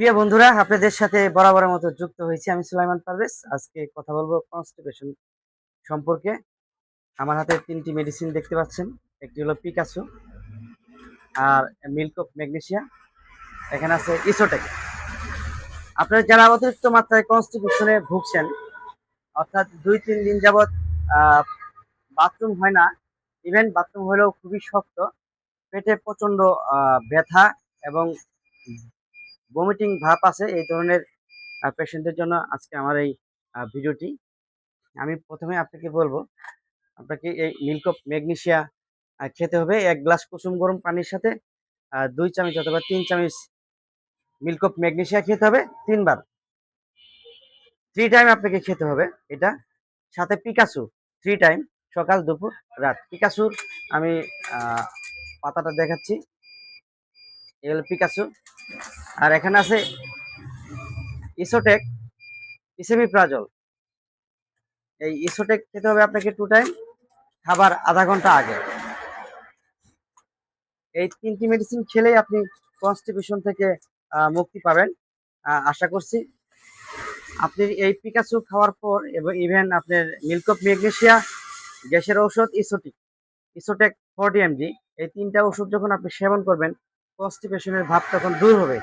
প্রিয় বন্ধুরা আপনাদের সাথে বরাবরের মতো যুক্ত হয়েছি আমি সুলাইমান পারভেজ। আজকে কথা বলব কনস্টিপেশন সম্পর্কে। আমার হাতে তিনটি মেডিসিন দেখতে পাচ্ছেন। একটি হলো পিকাসো আর মিল্ক অফ ম্যাগনেশিয়া এখানে আছে ইসোটেক আপনারা যারা অতিরিক্ত মাত্রায় কনস্টিপেশনে ভুগছেন অর্থাৎ দুই তিন দিন যাবৎ বাথরুম হয় না ইভেন বাথরুম হলেও খুবই শক্ত পেটে প্রচণ্ড আহ, ব্যথা এবং ভমিটিং ভাব আছে এই ধরনের পেশেন্টদের জন্য আজকে আমার এই ভিডিওটি। আমি প্রথমে আপনাকে বলব, আপনাকে এই মিল্ক অফ ম্যাগনেশিয়া খেতে হবে। এক গ্লাস কুসুম গরম পানির সাথে দুই চামচ অথবা তিন চামচ মিল্ক অফ ম্যাগনেশিয়া খেতে হবে তিনবার। থ্রি টাইম আপনাকে খেতে হবে এটা। সাথে পিকাসু থ্রি টাইম সকাল, দুপুর, রাত। পিকাসুর আমি পাতাটা দেখাচ্ছি। এগুলো পিকাসু আর এখানে আছে ইসোটেক ইসেমি প্রাজল এই ইসোটেক খেতে হবে আপনাকে টু টাইম খাবার আধা ঘণ্টা আগে। এই তিনটি মেডিসিন খেলেই আপনি কনস্টিপেশন থেকে মুক্তি পাবেন। আশা করছি আপনি এই পিকাসু খাওয়ার পর এবং ইভেন আপনার মিল্ক অফ ম্যাগনেশিয়া গ্যাসের ঔষধ ইসোটিক ইসোটেক ফোরটি এমজি এই তিনটা ওষুধ যখন আপনি সেবন করবেন কনস্টিপেশনের ভাব তখন দূর হবে।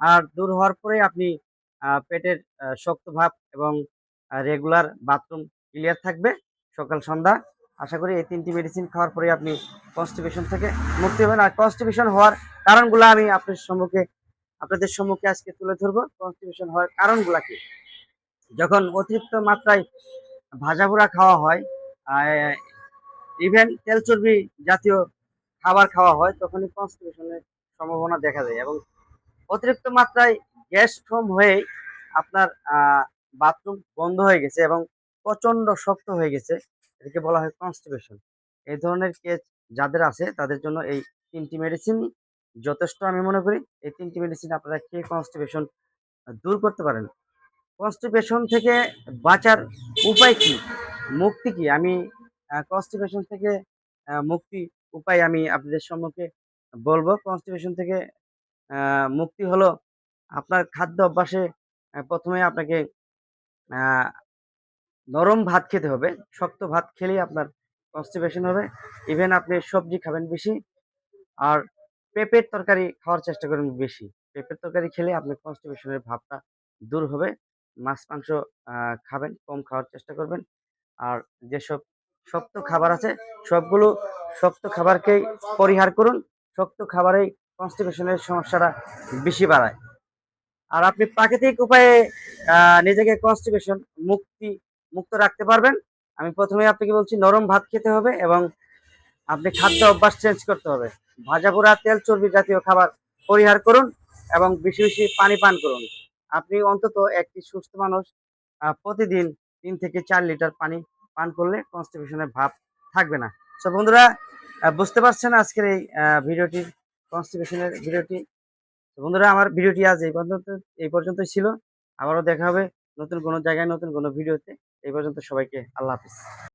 আর দূর হওয়ার পরে আপনি পেটের শক্ত ভাব এবং রেগুলার বাথরুম ক্লিয়ার থাকবে সকাল, সন্ধ্যা। আশা করি এই তিনটি মেডিসিন খাওয়ার পরে আপনি কনস্টিপেশন থেকে মুক্তি হবেন আর কনস্টিপেশন হওয়ার কারণগুলো আমি আপনার সম্মুখে, আপনাদের সম্মুখে আজকে তুলে ধরবো। কনস্টিপেশন হওয়ার কারণগুলা কি? যখন অতিরিক্ত মাত্রায় ভাজাভুরা খাওয়া হয় ইভেন তেল চর্বি জাতীয় খাবার খাওয়া হয়, তখনই কনস্টিপেশনের সম্ভাবনা দেখা যায় এবং অতিরিক্ত মাত্রায় গ্যাস ফর্ম হয়ে আপনার বাথরুম বন্ধ হয়ে গেছে এবং প্রচণ্ড শক্ত হয়ে গেছে। এটাকে বলা হয় কনস্টিপেশন এই ধরনের কেস যাদের আছে, তাদের জন্য এই তিনটি মেডিসিন যথেষ্ট আমি মনে করি। এই তিনটি মেডিসিন আপনারা খেয়ে কনস্টিপেশন দূর করতে পারেন। কনস্টিপেশন থেকে বাঁচার উপায় কি? মুক্তি কি? আমি কনস্টিপেশন থেকে মুক্তি উপায় আমি আপনাদের সম্মুখে বলব। কনস্টিপেশন থেকে মুক্তি হলো আপনার খাদ্য অভ্যাসে প্রথমে আপনাকে নরম ভাত খেতে হবে। শক্ত ভাত খেলেই আপনার কনস্টিপেশন হবে। ইভেন আপনি সবজি খাবেন বেশি। আর পেঁপের তরকারি খাওয়ার চেষ্টা করবেন বেশি। পেঁপের তরকারি খেলে আপনার কনস্টিপেশনের ভাবটা দূর হবে। মাছ, মাংস খাবেন, কম খাওয়ার চেষ্টা করবেন। আর যেসব শক্ত খাবার আছে, সবগুলো শক্ত খাবারকেই পরিহার করুন। শক্ত খাবারেই কনস্টিপেশনের সমস্যাটা বেশি বাড়ায়। আর আপনি প্রাকৃতিক উপায়ে নিজেকে কনস্টিপেশন মুক্তি মুক্ত রাখতে পারবেন। আমি প্রথমে আপনাকে বলছি নরম ভাত খেতে হবে এবং আপনি খাদ্য অভ্যাস চেঞ্জ করতে হবে। ভাজা পোড়া তেল চর্বি জাতীয় খাবার পরিহার করুন এবং বেশি বেশি পানি পান করুন। আপনি অন্তত একটি সুস্থ মানুষ প্রতিদিন তিন থেকে চার লিটার পানি পান করলে কনস্টিপেশনের ভাব থাকবে না। তো বন্ধুরা বুঝতে পারছেন আজকের এই আহ, ভিডিওটি কনস্টিপেশনের ভিডিওটি। বন্ধুরা, আমার ভিডিওটি আজ এই পর্যন্ত, এই পর্যন্তই ছিল। আবারও দেখা হবে নতুন কোনো জায়গায়, নতুন কোনো ভিডিওতে। এই পর্যন্ত সবাইকে আল্লাহ হাফিজ।